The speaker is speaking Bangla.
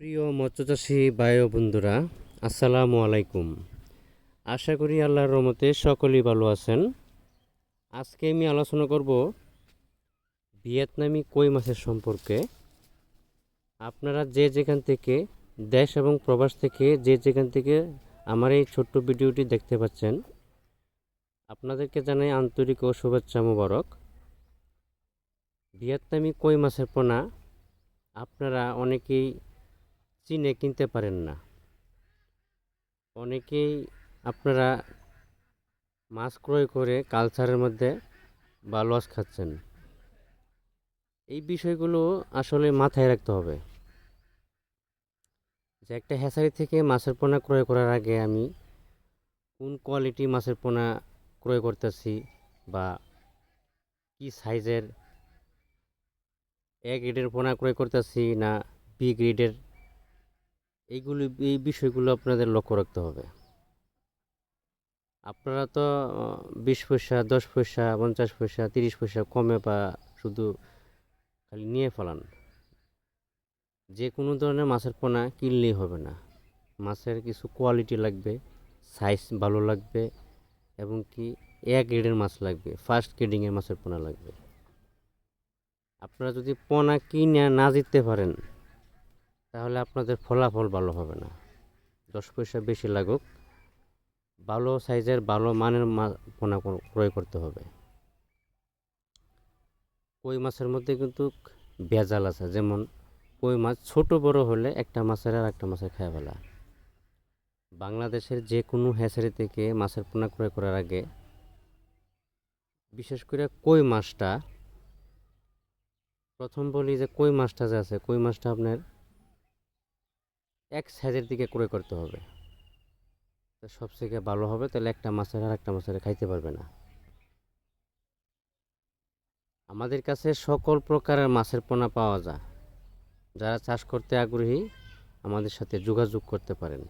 প্রিয় মৎস্যচাষী ও বন্ধুরা, আসসালামু আলাইকুম। আশা করি আল্লাহর রহমতে সকলেই ভালো আছেন। আজকে আমি আলোচনা করব ভিয়েতনামি কই মাছের সম্পর্কে। আপনারা যে যেখান থেকে দেশ এবং প্রবাস থেকে যে যেখান থেকে আমার এই ছোট্ট ভিডিওটি দেখতে পাচ্ছেন, আপনাদেরকে জানাই আন্তরিক ও শুভেচ্ছা মুবারক। ভিয়েতনামি কই মাছের পোনা আপনারা অনেকেই চিনে কিনতে পারেন না। অনেকেই আপনারা মাছ ক্রয় করে কালচারের মধ্যে বা লস খাচ্ছেন। এই বিষয়গুলো আসলে মাথায় রাখতে হবে। যে একটা হ্যাচারি থেকে মাছের পোনা ক্রয় করার আগে আমি কোন কোয়ালিটি মাছের পোনা ক্রয় করতেছি বা কি সাইজের এ গ্রেডের পোনা ক্রয় করতেছি না বি গ্রেডের এইগুলি, এই বিষয়গুলো আপনাদের লক্ষ্য রাখতে হবে। আপনারা তো বিশ পয়সা, দশ পয়সা, পঞ্চাশ পয়সা, তিরিশ পয়সা কমে বা শুধু খালি নিয়ে ফেলান। যে কোনো ধরনের মাছের পোনা কিনলেই হবে না। মাছের কিছু কোয়ালিটি লাগবে সাইজ ভালো লাগবে এবং কি এ গ্রেডের মাছ লাগবে ফার্স্ট গ্রেডিংয়ের মাছের পোনা লাগবে। আপনারা যদি পোনা কিনে না জিততে পারেন তাহলে আপনাদের ফলাফল ভালো হবে না। দশ পয়সা বেশি লাগুক, ভালো সাইজের, ভালো মানের পোনা ক্রয় করতে হবে। কই মাছের মধ্যে কিন্তু ভেজাল আছে, যেমন কই মাছ ছোট বড় হলে একটা মাছের আর একটা মাছের খায় ফেলা। বাংলাদেশের যে কোনো হ্যাচারি থেকে মাছের পোনা ক্রয় করার আগে বিশেষ করে কই মাছটা, প্রথম বলি যে কই মাছটা যে আছে, কই মাছটা আপনার এক সাইজের দিকে ক্রয় করতে হবে। সব থেকে ভালো হবে তাহলে একটা মাছের আর একটা মাছের খাইতে পারবে না। আমাদের কাছে সকল প্রকারের মাছের পোনা পাওয়া যায়। যারা চাষ করতে আগ্রহী, আমাদের সাথে যোগাযোগ করতে পারেন।